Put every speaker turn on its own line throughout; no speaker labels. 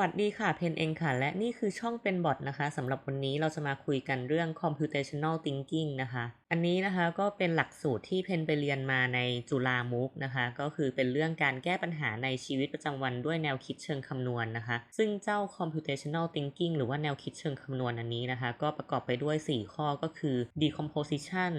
วัสดีค่ะ เพนเองค่ะ และนี่คือช่องเป็นบอทนะคะสำหรับวันนี้เราจะมาคุยกันเรื่อง computational thinking นะคะ อันนี้นะคะก็เป็นหลักสูตรที่เพนไปเรียนมาในจุฬามุกนะคะ ก็คือเป็นเรื่องการแก้ปัญหาในชีวิตประจำวันด้วยแนวคิดเชิงคำนวณนนะคะ ซึ่งเจ้า computational thinking หรือว่าแนวคิดเชิงคำนวณอันนี้นะคะ ก็ประกอบไปด้วย 4 ข้อก็คือ decomposition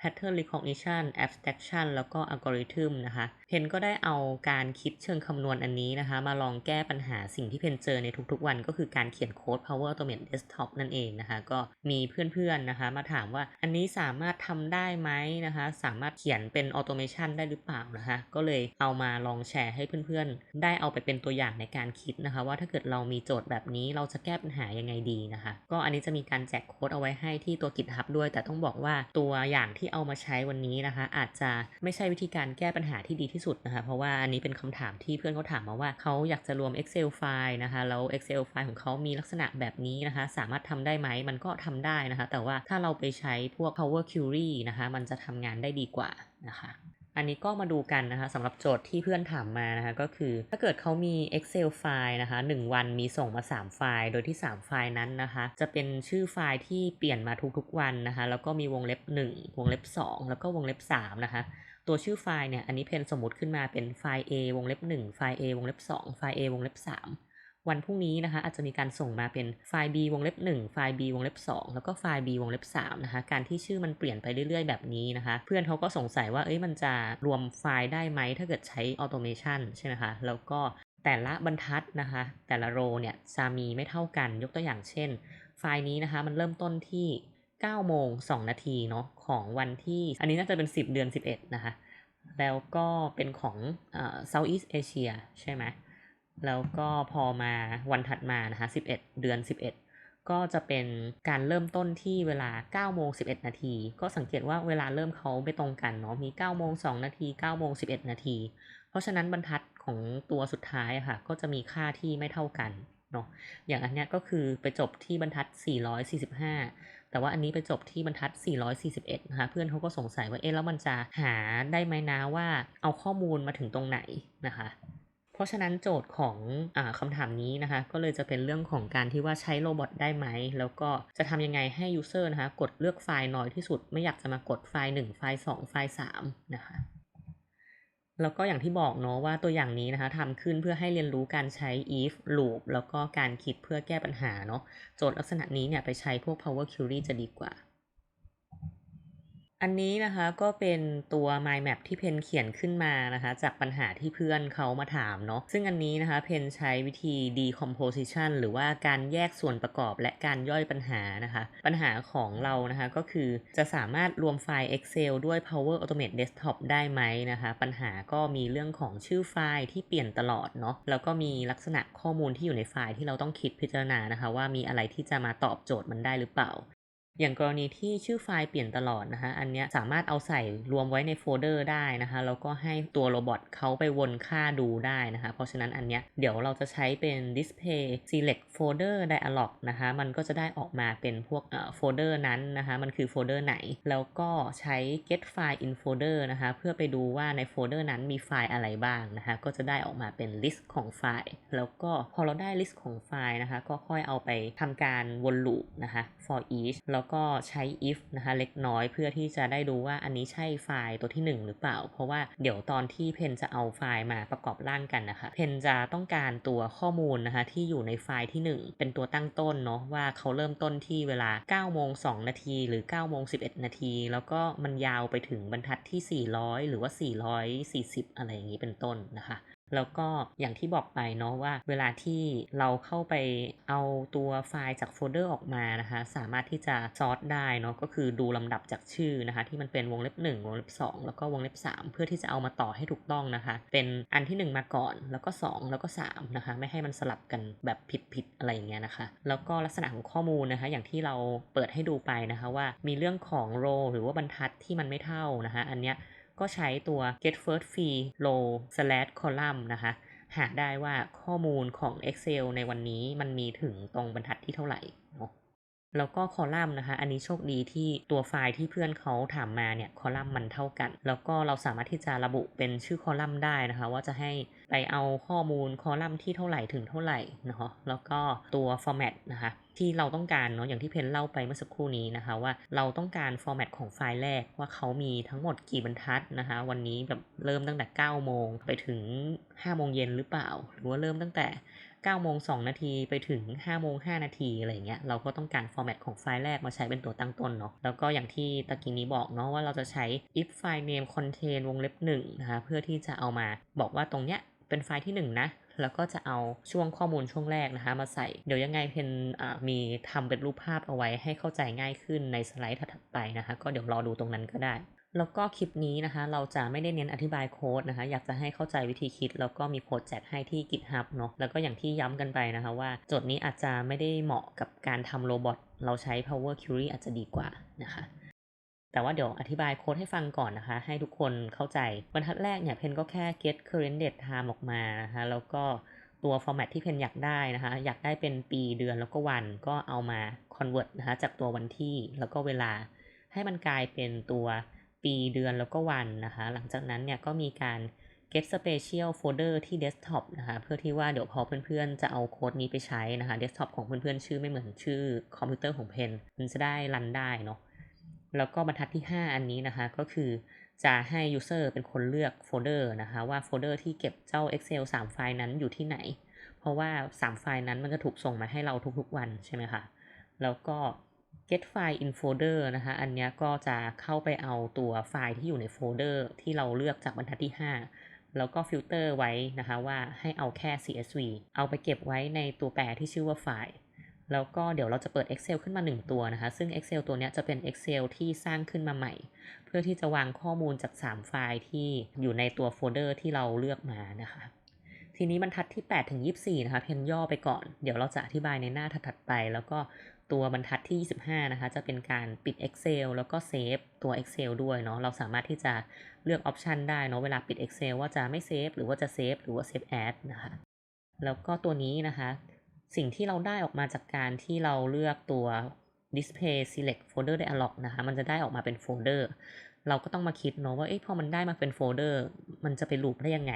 pattern recognition abstraction แล้วก็ algorithm นะคะ เพนก็ได้เอาการคิดเชิงคำนวณอันนี้นะคะ มาลองแก้ปัญหาสิ่งที่เพนเจอในทุกๆวันก็คือการเขียนโค้ด Power Automate Desktop นั่นเองนะคะ ก็มีเพื่อนๆนะคะ มาถามว่าอันนี้สามารถทำได้ไหมนะคะ สามารถเขียนเป็น automation ได้หรือเปล่านะคะ ก็เลยเอามาลองแชร์ให้เพื่อนๆ ได้เอาไปเป็นตัวอย่างในการคิดนะคะ ว่าถ้าเกิดเรามีโจทย์แบบนี้เราจะแก้ปัญหายังไงดีนะคะ ก็อันนี้จะมีการแจกโค้ดเอาไว้ให้ที่ตัว GitHub ด้วย แต่ต้องบอกว่าตัวอย่างที่เอามาใช้วันนี้นะคะ อาจจะไม่ใช่วิธีการแก้ปัญหาที่ดีที่สุดนะคะ เพราะว่าอันนี้เป็นคำถามที่เพื่อนเขาถามมาว่าเขาอยากจะรวม Excel ไฟล์นะคะแล้ว Excel ไฟล์ของเขามีลักษณะแบบนี้นะคะ สามารถทำได้ไหมมันก็ทำได้นะคะ แต่ว่าถ้าเราไปใช้พวก Power Query นะคะ มันจะทำงานได้ดีกว่านะคะอันนี้ก็มาดูกันนะคะสำหรับโจทย์ที่เพื่อนถามมานะคะก็คือ ถ้าเกิดเขามี Excel ไฟล์นะคะ1วันมีส่งมา 3 ไฟล์ โดยที่ 3 ไฟล์นั้นนะคะ จะเป็นชื่อไฟล์ที่เปลี่ยนมาทุกๆวันนะคะ แล้วก็มีวงเล็บ 1 วงเล็บ 2 แล้วก็วงเล็บ3นะคะ ตัวชื่อไฟล์เนี่ย อันนี้เพนสมมติขึ้นมาเป็นไฟล์ A วงเล็บ 1 ไฟล์ A วงเล็บ 2 ไฟล์ A วงเล็บ 3 วันพรุ่งนี้นะคะ อาจจะมีการส่งมาเป็นไฟล์ B วงเล็บ 1 ไฟล์ B วงเล็บ 2 แล้วก็ไฟล์ B วงเล็บ 3 นะคะ การที่ชื่อมันเปลี่ยนไปเรื่อยๆ แบบนี้นะคะ เพื่อนเขาก็สงสัยว่า เอ้ย มันจะรวมไฟล์ได้ไหมถ้าเกิดใช้ออโตเมชันใช่ไหมคะ แล้วก็แต่ละบรรทัดนะคะ แต่ละโรเนี่ยจะมีไม่เท่ากัน ยกตัวอย่างเช่น ไฟล์นี้นะคะ มันเริ่มต้นที่ 9โมง2นาทีเนาะของวันที่ อันนี้น่าจะเป็น 10 เดือน 11 นะคะ แล้วก็เป็นของเอ่อ Southeast Asia ใช่ไหมแล้วก็พอมาวันถัดมานะคะ 11 เดือน 11 ก็จะเป็นการเริ่มต้นที่เวลา9โมง11 นาที ก็สังเกตว่าเวลาเริ่มเขาไม่ตรงกันเนาะ มี9โมง2นาที9โมง11 นาที เพราะฉะนั้นบรรทัดของตัวสุดท้ายค่ะ ก็จะมีค่าที่ไม่เท่ากันเนาะ อย่างอันเนี้ยก็คือไปจบที่บรรทัด 445 แต่ว่าอันนี้ไปจบที่บรรทัด 441 นะคะ เพื่อนเขาก็สงสัยว่าเอ๊ะแล้วมันจะหาได้ไหมนะว่าเอาข้อมูลมาถึงตรงไหนนะคะเพราะฉะนั้นโจทย์ของอคำถามนี้นะคะ ก็เลยจะเป็นเรื่องของการที่ว่าใช้โรบอทได้ไหม แล้วก็จะทำยังไงให้ยูเซอร์นะคะ กดเลือกไฟล์น้อยที่สุด ไม่อยากจะมากดไฟล์ 1 ไฟล์ 2 ไฟล์ 3 นะคะ แล้วก็อย่างที่บอกเนาะว่าตัวอย่างนี้นะคะทำขึ้นเพื่อให้เรียนรู้การใช้ if loop แล้วก็การคิดเพื่อแก้ปัญหาเนาะโจทย์ลักษณะนี้เนี่ยไปใช้พวก Power Query จะดีกว่า อันนี้นะคะก็เป็นตัว mind map ที่เพนเขียนขึ้นมานะคะ จากปัญหาที่เพื่อนเขามาถามเนาะซึ่งอันนี้นะคะเพนใช้วิธี decomposition หรือว่าการแยกส่วนประกอบและการย่อยปัญหานะคะ ปัญหาของเรานะคะก็คือจะสามารถรวมไฟล์ Excel ด้วย Power Automate Desktop ได้ไหมนะคะ ปัญหาก็มีเรื่องของชื่อไฟล์ที่เปลี่ยนตลอดเนาะแล้วก็มีลักษณะข้อมูลที่อยู่ในไฟล์ที่เราต้องคิดพิจารณานะคะ ว่ามีอะไรที่จะมาตอบโจทย์มันได้หรือเปล่า อย่างกรณีที่ชื่อไฟล์เปลี่ยนตลอดนะคะอันนี้สามารถเอาใส่รวมไว้ในโฟลเดอร์ได้นะคะแล้วก็ให้ตัวโรบอทเขาไปวนค่าดูได้นะคะเพราะฉะนั้นอันเนี้ยเดี๋ยวเราจะใช้เป็น display select folder dialog นะคะมันก็จะได้ออกมาเป็นพวกโฟลเดอร์นั้นนะคะมันคือโฟลเดอร์ไหน แล้วก็ใช้ get file in folder นะคะเพื่อไปดูว่าในโฟลเดอร์นั้นมีไฟล์อะไรบ้างนะคะก็จะได้ออกมาเป็น list ของไฟล์ แล้วก็พอเราได้ list ของไฟล์นะคะก็ค่อยเอาไปทำการวนลูปนะคะ for each แล้วก็ใช้ if นะคะเล็กน้อยเพื่อที่จะได้ดูว่าอันนี้ใช่ไฟล์ตัวที่ 1 หรือเปล่า เพราะว่าเดี๋ยวตอนที่เพนจะเอาไฟล์มาประกอบร่างกันนะคะ เพนจะต้องการตัวข้อมูลนะคะที่อยู่ในไฟล์ที่ 1 เป็นตัวตั้งต้นเนาะว่าเขาเริ่มต้นที่เวลา9โมง2นาทีหรือ9โมง11 นาที แล้วก็มันยาวไปถึงบรรทัดที่ 400 หรือว่า 440 อะไรอย่างนี้เป็นต้นนะคะ แล้วก็อย่างที่บอกไปเนาะว่า เวลาที่เราเข้าไปเอาตัวไฟล์จากโฟลเดอร์ออกมานะคะ สามารถที่จะซอร์ตได้เนาะก็คือดูลำดับจากชื่อนะคะ ที่มันเป็นวงเล็บ 1 วงเล็บ 2 แล้วก็วงเล็บ 3 เพื่อที่จะเอามาต่อให้ถูกต้องนะคะ เป็นอันที่ 1 มาก่อนแล้วก็ 2 แล้วก็ 3 นะคะ ไม่ให้มันสลับกันแบบผิดๆอะไรอย่างเงี้ยนะคะ แล้วก็ลักษณะของข้อมูลนะคะ อย่างที่เราเปิดให้ดูไปนะคะว่ามีเรื่องของโรหรือว่าบรรทัดที่มันไม่เท่านะคะ อันเนี้ย ก็ใช้ตัว get first free row slash column นะคะ หาได้ว่าข้อมูลของ Excel ในวันนี้มันมีถึงตรงบรรทัดที่เท่าไหร่เนาะแล้วก็คอลัมน์นะคะ อันนี้โชคดีที่ตัวไฟล์ที่เพื่อนเขาถามมาเนี่ยคอลัมน์มันเท่ากัน แล้วก็เราสามารถที่จะระบุเป็นชื่อคอลัมน์ได้นะคะ ว่าจะให้ ไปเอาข้อมูลคอลัมน์ที่เท่าไหร่ถึงเท่าไหร่เนาะแล้วก็ตัวฟอร์แมตนะคะที่เราต้องการเนาะอย่างที่เพนเล่าไปเมื่อสักครู่นี้นะคะว่าเราต้องการฟอร์แมตของไฟล์แรกว่าเขามีทั้งหมดกี่บรรทัดนะคะวันนี้แบบเริ่มตั้งแต่ 9 โมงไปถึง 5 โมงเย็นหรือเปล่า หรือว่าเริ่มตั้งแต่ 9 โมง 2 นาทีไปถึง 5 โมง 5 นาทีอะไรเงี้ยเราก็ต้องการฟอร์แมตของไฟล์แรกมาใช้เป็นตัวตั้งต้นเนาะแล้วก็อย่างที่ตะกี้นี้บอกเนาะว่าเราจะใช้ if file name contain วงเล็บ1นะคะเพื่อที่จะเอามาบอกว่าตรงเนี้ย เป็นไฟล์ที่ 1 นะ แล้วก็จะเอาช่วงข้อมูลช่วงแรกนะคะ มาใส่ เดี๋ยวยังไงเพนมีทำเป็นรูปภาพเอาไว้ให้เข้าใจง่ายขึ้นในสไลด์ถัดไปนะคะ ก็เดี๋ยวรอดูตรงนั้นก็ได้แล้วก็คลิปนี้นะคะ เราจะไม่ได้เน้นอธิบายโค้ดนะคะ อยากจะให้เข้าใจวิธีคิด แล้วก็มีโค้ดแจกให้ที่ GitHub เนาะแล้วก็อย่างที่ย้ำกันไปนะคะว่าโจทย์นี้อาจจะไม่ได้เหมาะกับการทำโรบอทเราใช้ Power Query อาจจะดีกว่านะคะ แต่ว่าเดี๋ยวอธิบายโค้ดให้ฟังก่อนนะคะ ให้ทุกคนเข้าใจบรรทัดแรกเนี่ยเพนก็แค่ get current date time ออกมานะคะแล้วก็ตัว format ที่เพนอยากได้นะคะ อยากได้เป็นปีเดือนแล้วก็วันก็เอามา convert นะคะจากตัววันที่แล้วก็เวลา ให้มันกลายเป็นตัวปีเดือนแล้วก็วันนะคะ หลังจากนั้นเนี่ยก็มีการ get special folder ที่ desktop นะคะ เพื่อที่ว่าเดี๋ยวพอเพื่อนๆ จะเอาโค้ดนี้ไปใช้นะคะ desktop ของเพื่อนๆ ชื่อไม่เหมือนชื่อคอมพิวเตอร์ของเพนมันจะได้รันได้เนาะ แล้วก็บรรทัดที่ 5 อันนี้นะคะก็คือจะให้ user เป็นคนเลือกโฟลเดอร์นะคะว่าโฟลเดอร์ที่เก็บเจ้า Excel 3 ไฟล์นั้นอยู่ที่ไหน เพราะว่า 3 ไฟล์นั้นมันจะถูกส่งมาให้เราทุกๆวันใช่ไหมคะ แล้วก็ get file in folder นะคะอันนี้ก็จะเข้าไปเอาตัวไฟล์ที่อยู่ในโฟลเดอร์ที่เราเลือกจากบรรทัดที่ 5 แล้วก็ฟิลเตอร์ไว้นะคะว่าให้เอาแค่ CSV เอาไปเก็บไว้ในตัวแปรที่ชื่อว่าไฟล์ แล้วก็เดี๋ยวเราจะเปิด Excel ขึ้นมา 1 ตัวนะคะ ซึ่ง Excel ตัวนี้จะเป็น Excel ที่สร้างขึ้นมาใหม่ เพื่อที่จะวางข้อมูลจาก 3 ไฟล์ที่อยู่ในตัวโฟลเดอร์ที่เราเลือกมานะคะ ทีนี้บรรทัดที่ 8 ถึง 24 นะคะ เพนย่อไปก่อน เดี๋ยวเราจะอธิบายในหน้าถัดไป แล้วก็ตัวบรรทัดที่ 25 นะคะ จะเป็นการปิด Excel แล้วก็เซฟตัว Excel ด้วยเนาะ เราสามารถที่จะเลือกออปชันได้เนาะ เวลาปิด Excel ว่าจะไม่เซฟหรือว่าจะเซฟหรือว่าเซฟแอดนะคะ แล้วก็ตัวนี้นะคะ สิ่งที่เราได้ออกมาจากการที่เราเลือกตัว display select folder dialog นะคะ มันจะได้ออกมาเป็นโฟลเดอร์ เราก็ต้องมาคิดเนาะว่า เอ๊ะพอมันได้มาเป็นโฟลเดอร์ มันจะไปลูปได้ยังไง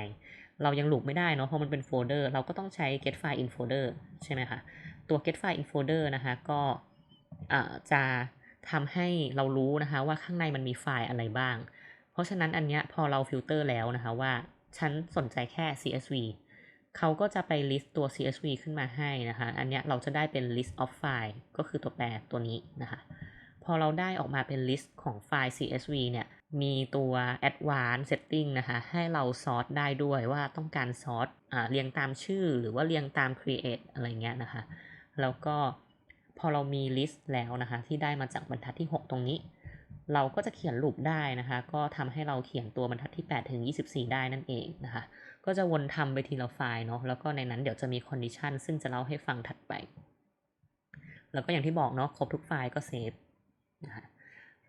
เรายังลูปไม่ได้เนาะ เพราะมันเป็นโฟลเดอร์ เราก็ต้องใช้ get file in folder ใช่ไหมคะ ตัว get file in folder นะคะ ก็จะทำให้เรารู้นะคะว่าข้างในมันมีไฟล์อะไรบ้าง เพราะฉะนั้นอันเนี้ยพอเราฟิลเตอร์แล้วนะคะว่า ฉันสนใจแค่ CSV เขาก็จะไป list ตัว CSV ขึ้นมาให้นะคะ อันเนี้ยเราจะได้เป็น list of file ก็คือตัวแปรตัวนี้นะคะ พอเราได้ออกมาเป็น list ของไฟล์ CSV เนี่ย มีตัว advanced setting นะคะ ให้เรา sort ได้ด้วยว่าต้องการ sort เรียงตามชื่อหรือว่าเรียงตาม create อะไรเงี้ยนะคะ แล้วก็พอเรามี list แล้วนะคะ ที่ได้มาจากบรรทัดที่ 6 ตรงนี้ เราก็จะเขียนลูปได้นะคะ ก็ทำให้เราเขียนตัวบรรทัดที่ 8 ถึง 24 ได้นั่นเองนะคะ ก็จะวนทำไปทีละไฟล์เนาะแล้วก็ในนั้นเดี๋ยวจะมี condition ซึ่งจะเล่าให้ฟังถัดไป แล้วก็อย่างที่บอกเนาะครบทุกไฟล์ก็เซฟนะคะ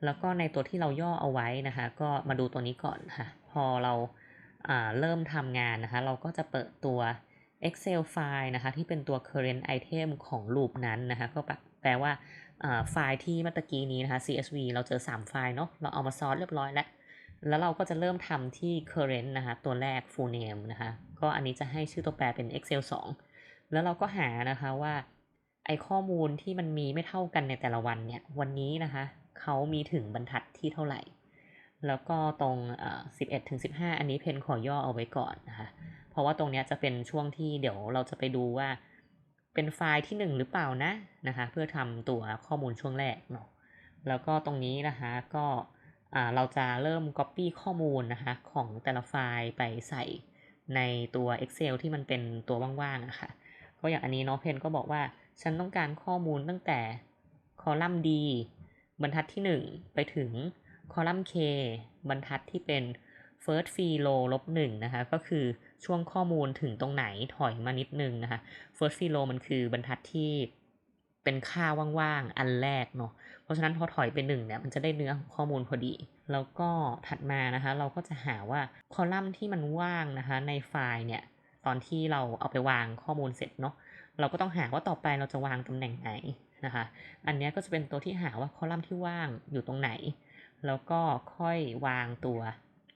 แล้วก็ในตัวที่เราย่อเอาไว้นะคะก็มาดูตัวนี้ก่อนค่ะพอเราเริ่มทำงานนะคะเราก็จะเปิดตัว Excel ไฟล์นะคะที่เป็นตัว current item ของ loop นั้นนะคะก็แปลว่าไฟล์ที่เมื่อกี้นี้นะคะ CSV เราเจอ 3 ไฟล์เนาะเราเอามาซอสเรียบร้อยแล้ว แล้วเราก็จะเริ่มทำที่ current นะคะ ตัวแรก full name นะคะ ก็อันนี้จะให้ชื่อตัวแปรเป็น Excel 2 แล้วเราก็หานะคะว่าไอข้อมูลที่มันมีไม่เท่ากันในแต่ละวันเนี่ย วันนี้นะคะ เขามีถึงบรรทัดที่เท่าไหร่ แล้วก็ตรง 11ถึง15 อันนี้เพนขอย่อเอาไว้ก่อนนะคะ เพราะว่าตรงนี้จะเป็นช่วงที่เดี๋ยวเราจะไปดูว่าเป็นไฟล์ที่ 1 หรือเปล่านะนะคะ เพื่อทำตัวข้อมูลช่วงแรกเนาะ แล้วก็ตรงนี้นะคะก็ เราจะเริ่ม Copy ข้อมูลนะคะของแต่ละไฟล์ไปใส่ในตัว Excel ที่มันเป็นตัวว่างๆนะคะก็อย่างอันนี้เนาะเพนก็บอกว่า ฉันต้องการข้อมูลตั้งแต่คอลัมน์ D บรรทัดที่ 1 ไปถึงคอลัมน์ K บรรทัดที่เป็น first fee low ลบ1นะคะ ก็คือช่วงข้อมูลถึงตรงไหนถอยมานิดนึงนะคะ first fee low มันคือบรรทัดที่ เป็นค่าว่างๆ อันแรกเนาะ เพราะฉะนั้นพอถอยไปหนึ่งเนี่ยมันจะได้เนื้อของข้อมูลพอดี แล้วก็ถัดมานะคะ เราก็จะหาว่าคอลัมน์ที่มันว่างนะคะ ในไฟล์เนี่ยตอนที่เราเอาไปวางข้อมูลเสร็จเนาะเราก็ต้องหาว่าต่อไปเราจะวางตำแหน่งไหนนะคะ อันนี้ก็จะเป็นตัวที่หาว่าคอลัมน์ที่ว่างอยู่ตรงไหน แล้วก็ค่อยวางตัว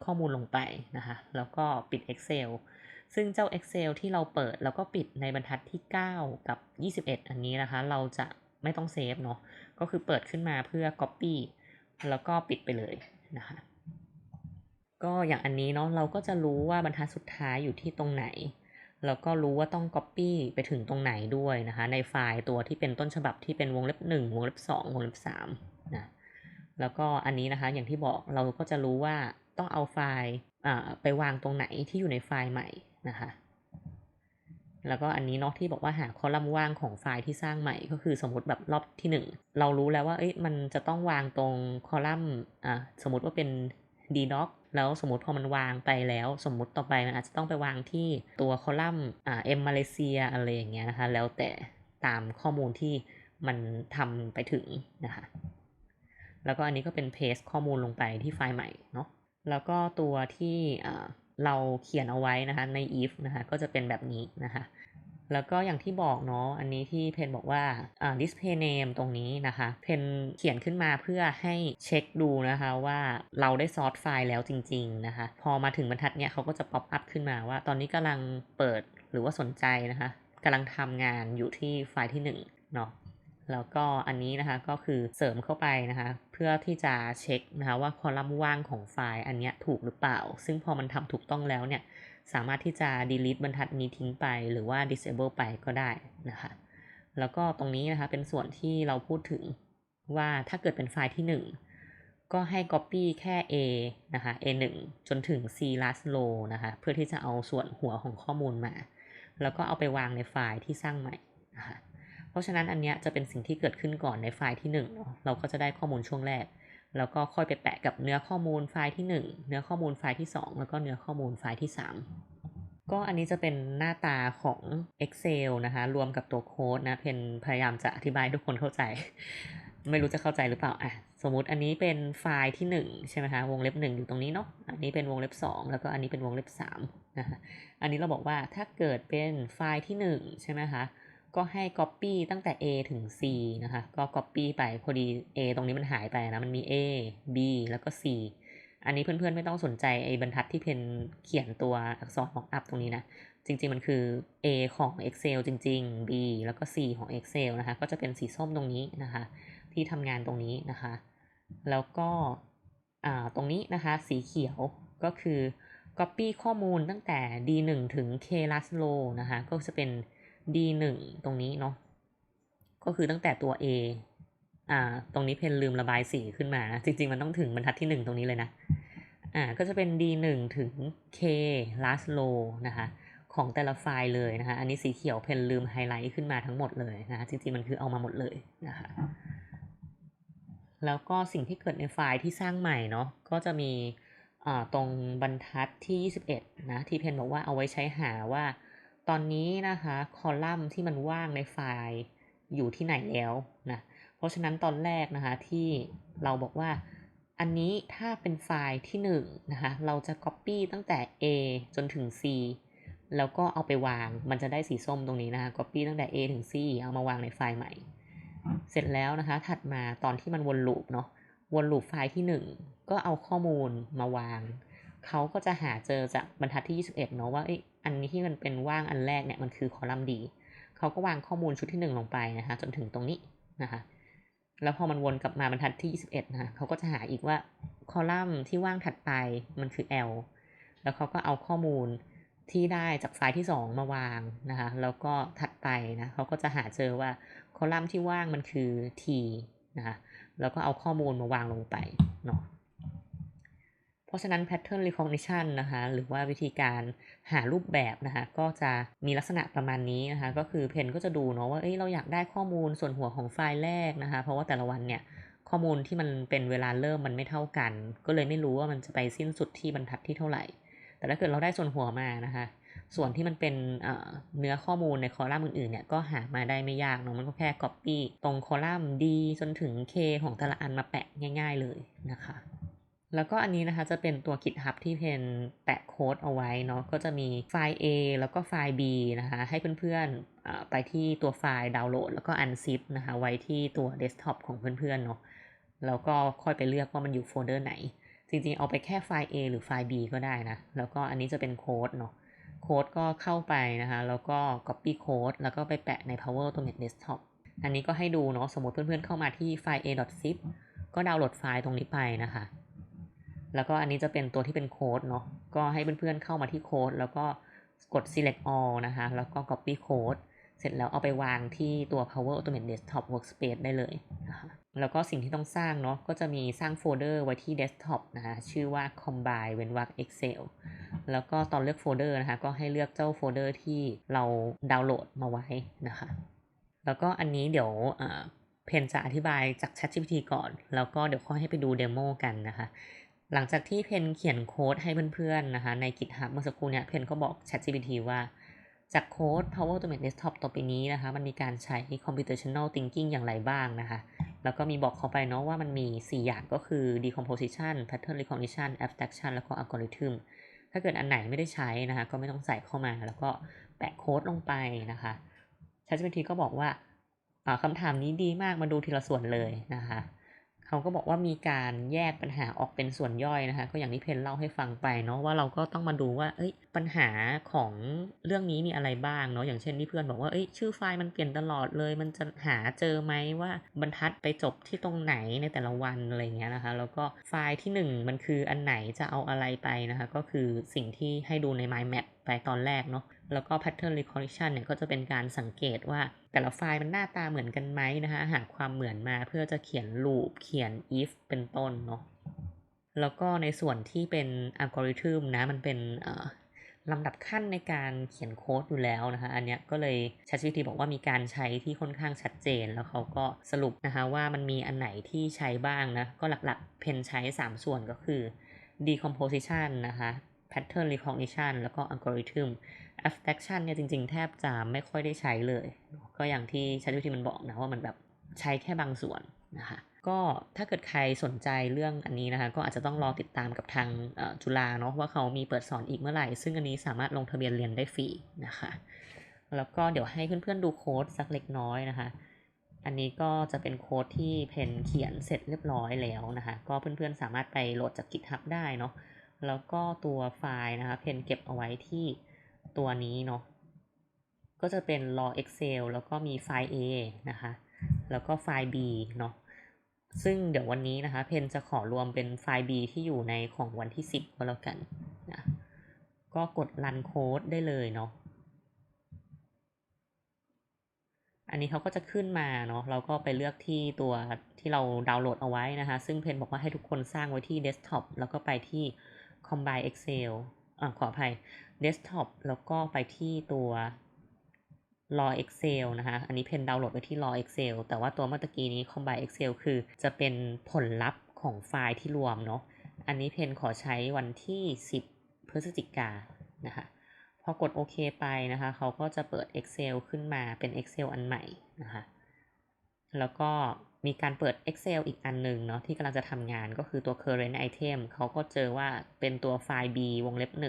ข้อมูลลงไปนะคะ แล้วก็ปิด Excel ซึ่งเจ้า Excel ที่เราเปิดแล้วก็ปิดในบรรทัดที่ 9 กับ 21 อันนี้นะคะ เราจะไม่ต้องเซฟเนาะก็คือเปิดขึ้นมาเพื่อ Copy แล้วก็ปิดไปเลยนะคะ ก็อย่างอันนี้เนาะเราก็จะรู้ว่าบรรทัดสุดท้ายอยู่ที่ตรงไหน แล้วก็รู้ว่าต้อง Copy ไปถึงตรงไหนด้วยนะคะ ในไฟล์ตัวที่เป็นต้นฉบับที่เป็นวงเล็บ 1 วงเล็บ 2 วงเล็บ3นะแล้วก็อันนี้นะคะอย่างที่บอกเราก็จะรู้ว่าต้องเอาไฟล์ไปวางตรงไหนที่อยู่ในไฟล์ใหม่ นะคะแล้วก็อันนี้เนาะที่บอกว่าหาคอลัมน์ว่างของไฟล์ที่สร้างใหม่ก็คือสมมติแบบรอบที่ 1 เรารู้แล้วว่าเอ้ยมันจะต้องวางตรงคอลัมน์อ่าสมมติว่าเป็น d doc แล้วสมมติพอมันวางไปแล้ว สมมติต่อไปมันอาจจะต้องไปวางที่ตัวคอลัมน์อ่า m มมาเลเซียอะไรอย่างเงี้ยนะคะ แล้วแต่ตามข้อมูลที่มันทำไปถึงนะคะ แล้วก็อันนี้ก็เป็น paste ข้อมูลลงไปที่ไฟล์ใหม่เนาะแล้วก็ตัวที่อะ เราเขียนเอาไว้นะคะใน if นะคะก็จะเป็นแบบนี้นะคะแล้วก็อย่างที่บอกเนาะอันนี้ที่เพนบอกว่า display name ตรงนี้นะคะเพนเขียนขึ้นมาเพื่อให้เช็คดูนะคะว่าเราได้ซอร์ตไฟล์แล้วจริงๆนะคะพอมาถึงบรรทัดเนี้ยเขาก็จะ pop up ขึ้นมาว่า ตอนนี้กำลังเปิดหรือว่าสนใจนะคะกำลังทำงานอยู่ที่ไฟล์ที่1เนาะ แล้วก็อันนี้นะคะก็คือเสริมเข้าไปนะคะ เพื่อที่จะเช็คนะคะว่าคอลัมน์ว่างของไฟล์อันนี้ถูกหรือเปล่า ซึ่งพอมันทำถูกต้องแล้วเนี่ยสามารถที่จะ delete บรรทัดนี้ทิ้งไปหรือว่า disable ไปก็ได้นะคะ แล้วก็ตรงนี้นะคะเป็นส่วนที่เราพูดถึงว่าถ้าเกิดเป็นไฟล์ที่ 1 ก็ให้ copy แค่ a นะคะ a 1จนถึง c last row นะคะเพื่อที่จะเอาส่วนหัวของข้อมูลมา แล้วก็เอาไปวางในไฟล์ที่สร้างใหม่นะคะ เพราะฉะนั้นอันนี้จะเป็นสิ่งที่เกิดขึ้นก่อนในไฟล์ที่1เนาะเราก็จะได้ข้อมูลช่วงแรก แล้วก็ค่อยไปแปะกับเนื้อข้อมูลไฟล์ที่ 1 เนื้อข้อมูลไฟล์ที่ 2 แล้วก็เนื้อข้อมูลไฟล์ที่ 3 ก็อันนี้จะเป็นหน้าตาของ Excel นะคะรวมกับตัวโค้ดนะเพนพยายามจะอธิบายทุกคนเข้าใจ ไม่รู้จะเข้าใจหรือเปล่าอะสมมุติอันนี้เป็นไฟล์ที่ 1 ใช่ไหมคะวงเล็บ 1 อยู่ตรงนี้เนาะอันนี้เป็นวงเล็บ 2 แล้วก็อันนี้เป็นวงเล็บ3นะคะอันนี้เราบอกว่าถ้าเกิดเป็นไฟล์ที่ 1 ใช่ไหมคะ ก็ให้ Copy ตั้งแต่ A ถึง C นะคะ ก็ Copy ไป พอดี A ตรงนี้มันหายไปนะ มันมี A B แล้วก็ C อันนี้เพื่อนๆไม่ต้องสนใจไอ้บรรทัดที่เพนเขียนตัวอักษร mock-up ตรงนี้นะ จริงๆมันคือ A ของ Excel จริง ๆ B แล้วก็ C ของ Excel นะคะ ก็จะเป็นสีส้มตรงนี้นะคะ ที่ทำงานตรงนี้นะคะ แล้วก็ตรงนี้นะคะ สีเขียวก็คือ Copy ข้อมูลตั้งแต่ D1 ถึง K last row นะคะ ก็จะเป็น D1 ตรงนี้เนาะก็คือตั้งแต่ตัว A อ่า ตรงนี้เพนลืมระบายสีขึ้นมาจริงๆ มันต้องถึงบรรทัดที่ 1 ตรงนี้เลยนะอ่าก็จะเป็น D1 ถึง K last row นะคะของแต่ละไฟล์เลยนะคะ อันนี้สีเขียวเพนลืมไฮไลท์ขึ้นมาทั้งหมดเลยนะคะจริงๆ มันคือเอามาหมดเลยนะคะ แล้วก็สิ่งที่เกิดในไฟล์ที่สร้างใหม่เนาะ ก็จะมีตรงบรรทัดที่ 21 นะ ที่เพนบอกว่าเอาไว้ใช้หาว่า ตอนนี้นะคะคอลัมน์ที่มันว่างในไฟล์อยู่ที่ไหนแล้วนะเพราะฉะนั้นตอนแรกนะคะที่เราบอกว่าอันนี้ถ้าเป็นไฟล์ที่1นะคะเราจะ Copy ตั้งแต่ A จนถึง C แล้วก็เอาไปวางมันจะได้สีส้มตรงนี้นะคะ Copy ตั้งแต่ A ถึง C เอามาวางในไฟล์ใหม่ เสร็จแล้วนะคะ ถัดมาตอนที่มันวนลูปเนาะวนลูปไฟล์ที่ 1 ก็เอาข้อมูลมาวาง เขาก็จะหาเจอจากบรรทัดที่ 21 เนาะว่าอันนี้ที่มันเป็นว่างอันแรกเนี่ยมันคือคอลัมน์ดีเขาก็วางข้อมูลชุดที่ 1 ลงไปนะคะจนถึงตรงนี้นะคะแล้วพอมันวนกลับมาบรรทัดที่ 21 นะคะเขาก็จะหาอีกว่าคอลัมน์ที่ว่างถัดไปมันคือ L แล้วเขาก็เอาข้อมูลที่ได้จากไฟล์ที่ 2 มาวางนะคะแล้วก็ถัดไปนะเขาก็จะหาเจอว่าคอลัมน์ที่ว่างมันคือ T นะคะแล้วก็เอาข้อมูลมาวางลงไปเนาะ เพราะฉะนั้น pattern recognition นะคะหรือว่าวิธีการหารูปแบบนะคะก็จะมีลักษณะประมาณนี้นะคะก็คือเพนก็จะดูเนาะว่าเอ้ยเราอยากได้ข้อมูลส่วนหัวของไฟล์แรกนะคะ เพราะว่าแต่ละวันเนี่ยข้อมูลที่มันเป็นเวลาเริ่มมันไม่เท่ากัน ก็เลยไม่รู้ว่ามันจะไปสิ้นสุดที่บรรทัดที่เท่าไหร่ แต่ถ้าเกิดเราได้ส่วนหัวมานะคะส่วนที่มันเป็นเนื้อข้อมูลในคอลัมน์อื่นๆเนี่ยก็หามาได้ไม่ยากเนาะมันก็แค่ copy ตรงคอลัมน์ D จนถึง K ของแต่ละอันมาแปะง่าย ๆ เลยนะคะ แล้วก็อันนี้นะคะจะเป็นตัว GitHub ที่เพนแปะโค้ดเอาไว้เนาะก็จะมีไฟล์ A แล้วก็ไฟล์ B นะคะให้เพื่อนๆอ่าไปที่ตัวไฟล์ดาวน์โหลด แล้วก็ unzip นะคะไว้ที่ตัวเดสก์ท็อปของเพื่อนๆเนาะแล้วก็ค่อยไปเลือกว่ามันอยู่โฟลเดอร์ไหน จริงๆเอาไปแค่ไฟล์ A หรือไฟล์ B ก็ได้นะ แล้วก็อันนี้จะเป็นโค้ดเนาะโค้ดก็เข้าไปนะคะแล้วก็ copy โค้ดแล้วก็ไปแปะใน Power Automate Desktop อันนี้ก็ให้ดูเนาะสมมติเพื่อนๆเข้ามาที่ไฟล์ a.zip ก็ดาวน์โหลดไฟล์ตรงนี้ไปนะคะ แล้วก็อันนี้จะเป็นตัวที่เป็นโค้ดเนาะ ก็ให้เพื่อนๆเข้ามาที่โค้ดแล้วก็กด select all นะคะ แล้วก็ copy โค้ดเสร็จแล้วเอาไปวางที่ตัว Power Automate Desktop Workspace ได้เลยนะคะแล้วก็สิ่งที่ต้องสร้างเนาะ ก็จะมีสร้างโฟลเดอร์ไว้ที่ Desktop นะคะชื่อว่า combine เว้นวรรค Excel แล้วก็ตอนเลือกโฟลเดอร์นะคะ ก็ให้เลือกเจ้าโฟลเดอร์ที่เราดาวน์โหลดมาไว้นะคะ แล้วก็อันนี้เดี๋ยวเพนจะอธิบายจาก ChatGPT ก่อน แล้วก็เดี๋ยวค่อยให้ไปดูเดโมกันนะคะ หลังจากที่เพนเขียนโค้ดให้เพื่อนๆนะคะใน GitHub เมื่อสักครู่เนี่ยเพนก็บอก ChatGPT ว่าจากโค้ด Power Automate Desktop ต่อไปนี้นะคะ มันมีการใช้ computational thinking อย่างไรบ้างนะคะ แล้วก็มีบอกเข้าไปเนาะว่ามันมี 4 อย่างก็คือ decomposition pattern recognition abstraction แล้วก็ algorithm ถ้าเกิดอันไหนไม่ได้ใช้นะคะ ก็ไม่ต้องใส่เข้ามาแล้วก็แปะโค้ดลงไปนะคะ ChatGPT ก็บอกว่าคำถามนี้ดีมากมาดูทีละส่วนเลยนะคะ เขาก็บอกว่ามีการแยกปัญหาออกเป็นส่วนย่อยนะคะ ก็อย่างที่เพนเล่าให้ฟังไปเนาะว่าเราก็ต้องมาดูว่าเอ้ยปัญหาของเรื่องนี้มีอะไรบ้างเนาะอย่างเช่นที่เพื่อนบอกว่าเอ้ยชื่อไฟล์มันเปลี่ยนตลอดเลย มันจะหาเจอไหมว่าบรรทัดไปจบที่ตรงไหนในแต่ละวันอะไรเงี้ยนะคะ แล้วก็ไฟล์ที่ 1 มันคืออันไหนจะเอาอะไรไปนะคะ ก็คือสิ่งที่ให้ดูใน mind map ไปตอนแรกเนาะ แล้วก็ pattern recognition เนี่ยก็จะเป็นการสังเกตว่าแต่ละไฟล์มันหน้าตาเหมือนกันไหมนะคะหาความเหมือนมาเพื่อจะเขียน loop เขียน if เป็นต้นเนาะแล้วก็ในส่วนที่เป็นอัลกอริทึมนะมันเป็นลำดับขั้นในการเขียนโค้ดอยู่แล้วนะคะ อันเนี้ยก็เลย ChatGPT บอกว่ามีการใช้ที่ค่อนข้างชัดเจน แล้วเขาก็สรุปนะคะว่ามันมีอันไหนที่ใช้บ้างนะ ก็หลักๆ เพนใช้ 3 ส่วนก็คือ decomposition นะคะ pattern recognition แล้วก็ algorithm abstraction เนี่ยจริงๆ แทบจะไม่ค่อยได้ใช้เลย ก็อย่างที่ ChatGPT มันบอกนะว่ามันแบบใช้แค่บางส่วนนะคะก็ถ้าเกิดใครสนใจเรื่องอันนี้นะคะก็อาจจะต้องรอติดตามกับทางจุฬาเนาะว่าเขามีเปิดสอนอีกเมื่อไหร่ ซึ่งอันนี้สามารถลงทะเบียนเรียนได้ฟรีนะคะแล้วก็เดี๋ยวให้เพื่อนๆดูโค้ดสักเล็กน้อยนะคะ อันนี้ก็จะเป็นโค้ดที่เพนเขียนเสร็จเรียบร้อยแล้วนะคะ ก็เพื่อนๆสามารถไปโหลดจาก GitHub ได้เนาะ แล้วก็ตัวไฟล์นะคะเพนเก็บเอาไว้ที่ตัวนี้เนาะก็จะเป็น raw excel แล้วก็มีไฟล์ a นะคะแล้วก็ไฟล์ b เนาะซึ่งเดี๋ยววันนี้นะคะเพนจะขอรวมเป็นไฟล์ b ที่อยู่ในของวันที่ 10 ก็แล้วกันนะก็กด run code ได้เลยเนาะอันนี้เขาก็จะขึ้นมาเนาะเราก็ไปเลือกที่ตัวที่เราดาวน์โหลดเอาไว้นะคะ ซึ่งเพนบอกว่าให้ทุกคนสร้างไว้ที่ desktop แล้วก็ไปที่ combine excel อ่าขออภัย desktop แล้วก็ไปที่ตัว raw excel นะคะ อันนี้เพนดาวน์โหลดไปที่ raw excel แต่ว่าตัวเมื่อกี้นี้ combine excel คือจะเป็นผลลัพธ์ของไฟล์ที่รวมเนาะ อันนี้เพนขอใช้วันที่ 10 พฤศจิกานะคะพอกดโอเคไปนะคะ เขาก็จะเปิด Excel ขึ้นมาเป็น Excel อันใหม่นะคะ แล้วก็ มีการเปิด Excel อีกอันหนึ่งเนาะที่กำลังจะทำงานก็คือตัว current item เขาก็เจอว่าเป็นตัวไฟล์ b วงเล็บ 1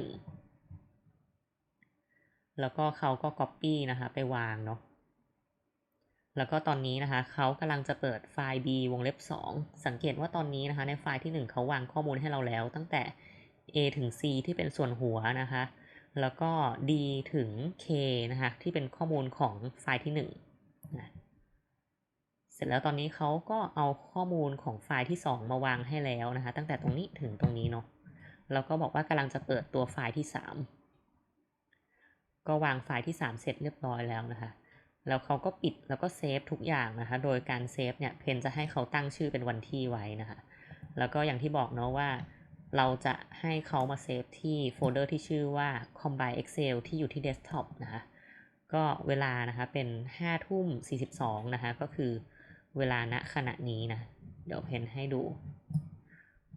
แล้วก็เขาก็ copy นะคะไปวางเนาะแล้วก็ตอนนี้นะคะเขากำลังจะเปิดไฟล์ b วงเล็บ 2 สังเกตว่าตอนนี้นะคะในไฟล์ที่ 1 เขาวางข้อมูลให้เราแล้ว ตั้งแต่ a ถึง c ที่เป็นส่วนหัวนะคะ แล้วก็ d ถึง k นะคะที่เป็นข้อมูลของไฟล์ที่1นะ ร็จแล้วตอนนี้เขาก็เอาข้อมูลของไฟล์ที่ 2 มาวางให้แล้วนะคะ ตั้งแต่ตรงนี้ถึงตรงนี้เนาะแล้วก็บอกว่ากำลังจะเปิดตัวไฟล์ที่ 3 ก็วางไฟล์ที่ 3 เสร็จเรียบร้อยแล้วนะคะ แล้วเขาก็ปิดแล้วก็เซฟทุกอย่างนะคะ โดยการเซฟเนี่ยเพนจะให้เขาตั้งชื่อเป็นวันที่ไว้นะคะ แล้วก็อย่างที่บอกเนาะว่า เราจะให้เขามาเซฟที่โฟลเดอร์ที่ชื่อว่า combine excel ที่อยู่ที่เดสก์ท็อปนะคะก็เวลานะคะเป็น5ทุ่ม42นะคะก็คือ เวลาณขณะนี้นะ เดี๋ยวเพนให้ดู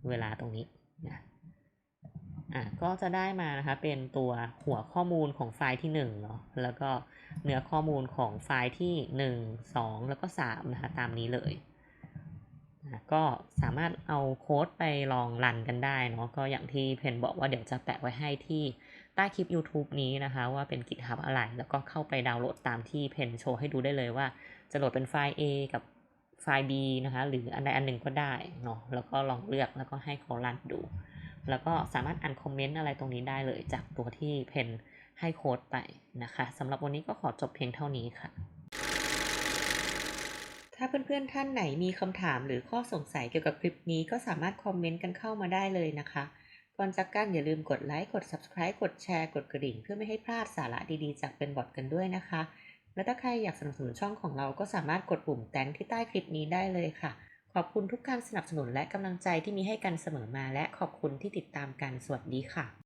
เวลาตรงนี้นะอะก็จะได้มานะคะเป็นตัวหัวข้อมูลของไฟล์ที่1เนาะแล้วก็เนื้อข้อมูลของไฟล์ที่ 1 2 แล้วก็3นะคะตามนี้เลยอะก็สามารถเอาโค้ดไปลองรันกันได้เนาะก็อย่างที่เพนบอกว่าเดี๋ยวจะแปะไว้ให้ที่ใต้คลิป YouTube นี้นะคะว่าเป็น GitHub อะไร แล้วก็เข้าไปดาวน์โหลดตามที่เพนโชว์ให้ดูได้เลยว่าจะโหลดเป็นไฟล์ A กับ ไฟล์ B นะคะ หรืออันใดอันหนึ่งก็ได้เนาะแล้วก็ลองเลือกแล้วก็ให้เขารันดู แล้วก็สามารถอ่านคอมเมนต์อะไรตรงนี้ได้เลย จากตัวที่เพนให้โค้ดไปนะคะสำหรับวันนี้ก็ขอจบเพียงเท่านี้ค่ะ ถ้าเพื่อนๆท่านไหนมีคำถามหรือข้อสงสัยเกี่ยวกับคลิปนี้ก็สามารถคอมเมนต์กันเข้ามาได้เลยนะคะก่อนจากกันอย่าลืมกดไลค์ กด subscribe กดแชร์ กดกระดิ่ง เพื่อไม่ให้พลาดสาระดีๆ จากเป็นบอทกันด้วยนะคะ และถ้าใครอยากสนับสนุนช่องของเราก็สามารถกดปุ่มแตงที่ใต้คลิปนี้ได้เลยค่ะ ขอบคุณทุกการสนับสนุนและกำลังใจที่มีให้กันเสมอมาและขอบคุณที่ติดตามกันสวัสดีค่ะ